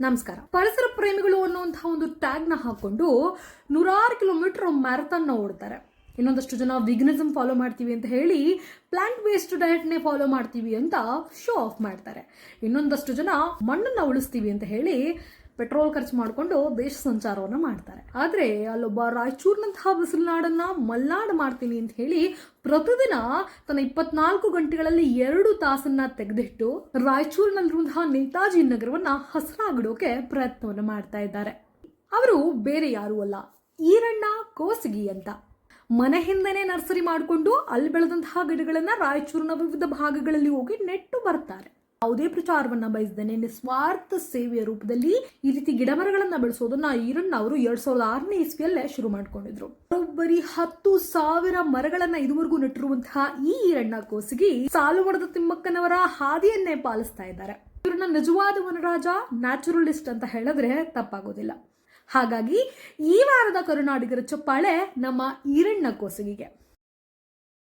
ನಮಸ್ಕಾರ. ಪರಿಸರ ಪ್ರೇಮಿಗಳು ಅನ್ನುವಂತಹ ಒಂದು ಟ್ಯಾಗ್ನ ಹಾಕೊಂಡು ನೂರಾರು ಕಿಲೋಮೀಟರ್ ಮ್ಯಾರಥಾನ್ನ ಓಡ್ತಾರೆ. ಇನ್ನೊಂದಷ್ಟು ಜನ ವಿಗ್ನಿಸಮ್ ಫಾಲೋ ಮಾಡ್ತೀವಿ ಅಂತ ಹೇಳಿ ಪ್ಲಾಂಟ್ ಬೇಸ್ಡ್ ಡಯಟ್ನೇ ಫಾಲೋ ಮಾಡ್ತೀವಿ ಅಂತ ಶೋ ಆಫ್ ಮಾಡ್ತಾರೆ. ಇನ್ನೊಂದಷ್ಟು ಜನ ಮಣ್ಣನ್ನ ಉಳಿಸ್ತೀವಿ ಅಂತ ಹೇಳಿ ಪೆಟ್ರೋಲ್ ಖರ್ಚು ಮಾಡಿಕೊಂಡು ದೇಶ ಸಂಚಾರವನ್ನು ಮಾಡ್ತಾರೆ. ಆದ್ರೆ ಅಲ್ಲೊಬ್ಬ ರಾಯಚೂರಿನಂತಹ ಬಿಸಿಲುನಾಡನ್ನ ಮಲ್ನಾಡ್ ಮಾಡ್ತೀನಿ ಅಂತ ಹೇಳಿ ಪ್ರತಿದಿನ ತನ್ನ ಇಪ್ಪತ್ನಾಲ್ಕು ಗಂಟೆಗಳಲ್ಲಿ ಎರಡು ತಾಸನ್ನ ತೆಗೆದಿಟ್ಟು ರಾಯಚೂರಿನಲ್ಲಿರುವಂತಹ ನೇತಾಜಿ ನಗರವನ್ನ ಹಸರಾಗಿಡೋಕೆ ಪ್ರಯತ್ನವನ್ನು ಮಾಡ್ತಾ ಇದ್ದಾರೆ. ಅವರು ಬೇರೆ ಯಾರೂ ಅಲ್ಲ, ಈರಣ್ಣ ಕೋಸಗಿ ಅಂತ. ಮನೆ ಹಿಂದೆನೆ ನರ್ಸರಿ ಮಾಡಿಕೊಂಡು ಅಲ್ಲಿ ಬೆಳೆದಂತಹ ಗಿಡಗಳನ್ನ ರಾಯಚೂರಿನ ವಿವಿಧ ಭಾಗಗಳಲ್ಲಿ ಹೋಗಿ ನೆಟ್ಟು ಬರ್ತಾರೆ. ಯಾವುದೇ ಪ್ರಚಾರವನ್ನ ಬಯಸದೇನೆ ನಿಸ್ವಾರ್ಥ ಸೇವೆಯ ರೂಪದಲ್ಲಿ ಈ ರೀತಿ ಗಿಡ ಮರಗಳನ್ನ ಬೆಳೆಸೋದನ್ನ ಈರಣ್ಣ ಅವರು ಎರಡ್ ಸಾವಿರದ ಆರನೇ ಇಸ್ವಿಯಲ್ಲೇ ಶುರು ಮಾಡ್ಕೊಂಡಿದ್ರು. ಬರೀ ಹತ್ತು ಸಾವಿರ ಮರಗಳನ್ನ ಇದುವರೆಗೂ ನೆಟ್ಟಿರುವಂತಹ ಈ ಈರಣ್ಣ ಕೋಸಿಗೆ ಸಾಲು ಮರದ ತಿಮ್ಮಕ್ಕನವರ ಹಾದಿಯನ್ನೇ ಪಾಲಿಸ್ತಾ ಇದ್ದಾರೆ. ಇವರನ್ನ ನಿಜವಾದ ವನರಾಜ, ನ್ಯಾಚುರಲಿಸ್ಟ್ ಅಂತ ಹೇಳಿದ್ರೆ ತಪ್ಪಾಗೋದಿಲ್ಲ. ಹಾಗಾಗಿ ಈ ವಾರದ ಕರುನಾಡಿಗರ ಚಪ್ಪಾಳೆ ನಮ್ಮ ಈರಣ್ಣ ಕೋಸಗಿಗೆ.